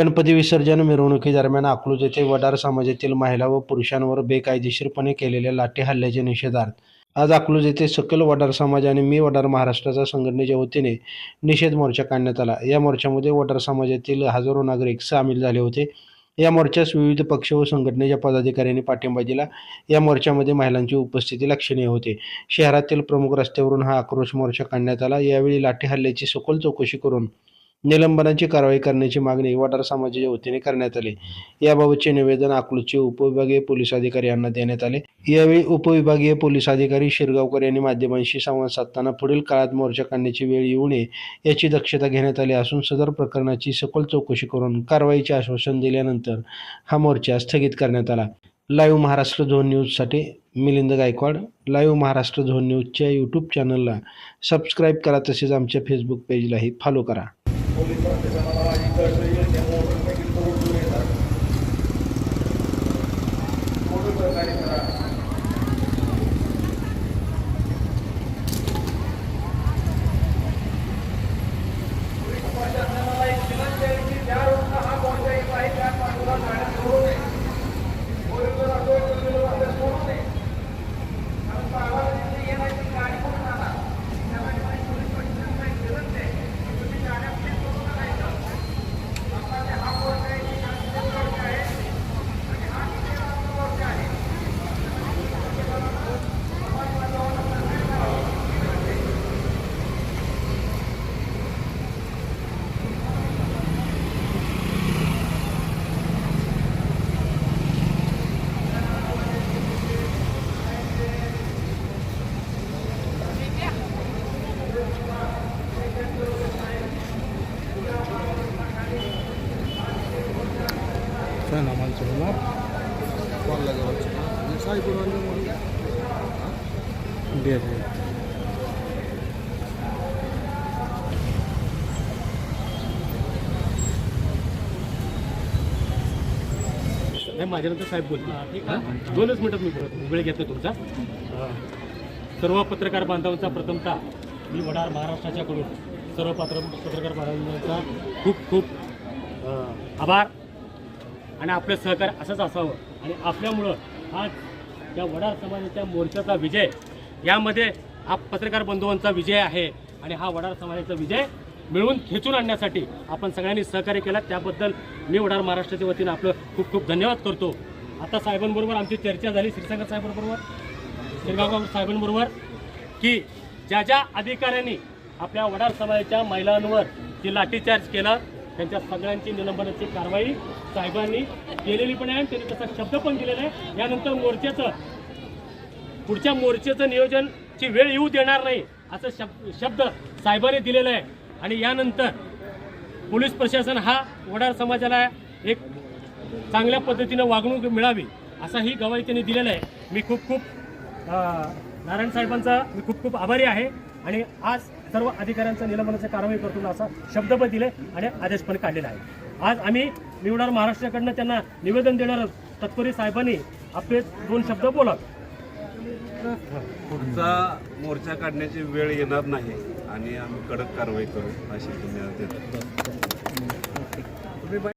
गणपती विसर्जन मिरवणुकीदरम्यान अकलूज येथे वडार समाजातील महिला व पुरुषांवर बेकायदेशीरपणे केलेल्या लाठी हल्ल्याच्या निषेधार्थ. आज अकलूज येथे सकल वडार समाज आणि मी वडार महाराष्ट्राच्या संघटनेच्या वतीने निषेध मोर्चा काढण्यात आला. या मोर्चामध्ये वडार समाजातील हजारो नागरिक सामील झाले होते. या मोर्चास विविध पक्ष व संघटनेच्या पदाधिकाऱ्यांनी पाठिंबा दिला. या मोर्चामध्ये महिलांची उपस्थिती लक्षणीय होते. शहरातील प्रमुख रस्त्यावरून हा आक्रोश मोर्चा काढण्यात आला. यावेळी लाठी हल्ल्याची सखोल चौकशी करून निलंबनाची कारवाई करण्याची मागणी वडार समाजाच्या वतीने करण्यात आली. याबाबतचे निवेदन अकलूजचे उपविभागीय पोलीस अधिकारी यांना देण्यात आले. यावेळी उपविभागीय पोलीस अधिकारी शिरगावकर यांनी माध्यमांशी संवाद साधताना पुढील काळात मोर्चा काढण्याची वेळ येऊ नये याची दक्षता घेण्यात आली असून सदर प्रकरणाची सखोल चौकशी करून कारवाईचे आश्वासन दिल्यानंतर हा मोर्चा स्थगित करण्यात आला. लाईव्ह महाराष्ट्र झोन न्यूजसाठी मिलिंद गायकवाड लाईव्ह महाराष्ट्र झोन न्यूजच्या यूट्यूब चॅनलला सबस्क्राईब करा तसेच आमच्या फेसबुक पेजलाही फॉलो करा. पोलीस प्रशासनाला इकडे मोटर सायकल करून येतात मोटर प्रकारे नाही माझ्यानंतर साहेब बोलतील. हां? दोनच मिनिटात मी बोलतो. वेळ घेतो तुमचा. सर्व पत्रकार बांधवांचा प्रथमतः मी वडार महाराष्ट्राच्याकडून सर्व पात्र पत्रकार बांधवांचा खूप खूप आभार. आणि आपलं सहकार्य असंच असावं. आणि आपल्यामुळं आज या वडार समाजाच्या मोर्चाचा विजय यामध्ये हा पत्रकार बंधूंचा विजय आहे. आणि हा वडार समाजाचा विजय मिळवून खेचून आणण्यासाठी आपण सगळ्यांनी सहकार्य केला. त्याबद्दल मी वडार महाराष्ट्राच्या वतीनं आपलं खूप खूप धन्यवाद करतो. आता साहेबांबरोबर आमची चर्चा झाली. श्रीसागर साहेबांबरोबर शिरगावकर साहेबांबरोबर की ज्या ज्या अधिकाऱ्यांनी आपल्या वडार समाजाच्या महिलांवर जी लाठीचार्ज केला त्यांच्या सगळ्यांची निलंबनाची कारवाई साहेबांनी केलेली पण आहे आणि त्यांनी तसा शब्द पण दिलेला आहे. यानंतर मोर्चाचं पुढच्या मोर्चाचं नियोजनची वेळ येऊ देणार नाही असं शब्द शब्द साहेबांनी दिलेला आहे. आणि यानंतर पोलीस प्रशासन हा वडार समाजाला एक चांगल्या पद्धतीनं वागणूक मिळावी असाही गवाही त्यांनी दिलेला आहे. मी खूप खूप नारायण साहेबांचा मी खूप खूप आभारी आहे. आणि आज सर्व अधिकाऱ्यांचं निलंबनाचं कारवाई करतो असा शब्द पण दिले आणि आदेश पण काढलेला आहे आज आम्ही निवडणार महाराष्ट्राकडनं त्यांना निवेदन देणार तत्पुरी साहेबांनी आपले दोन शब्द बोलावे पुढचा मोर्चा काढण्याची वेळ येणार नाही आणि आम्ही कडक कारवाई करू अशी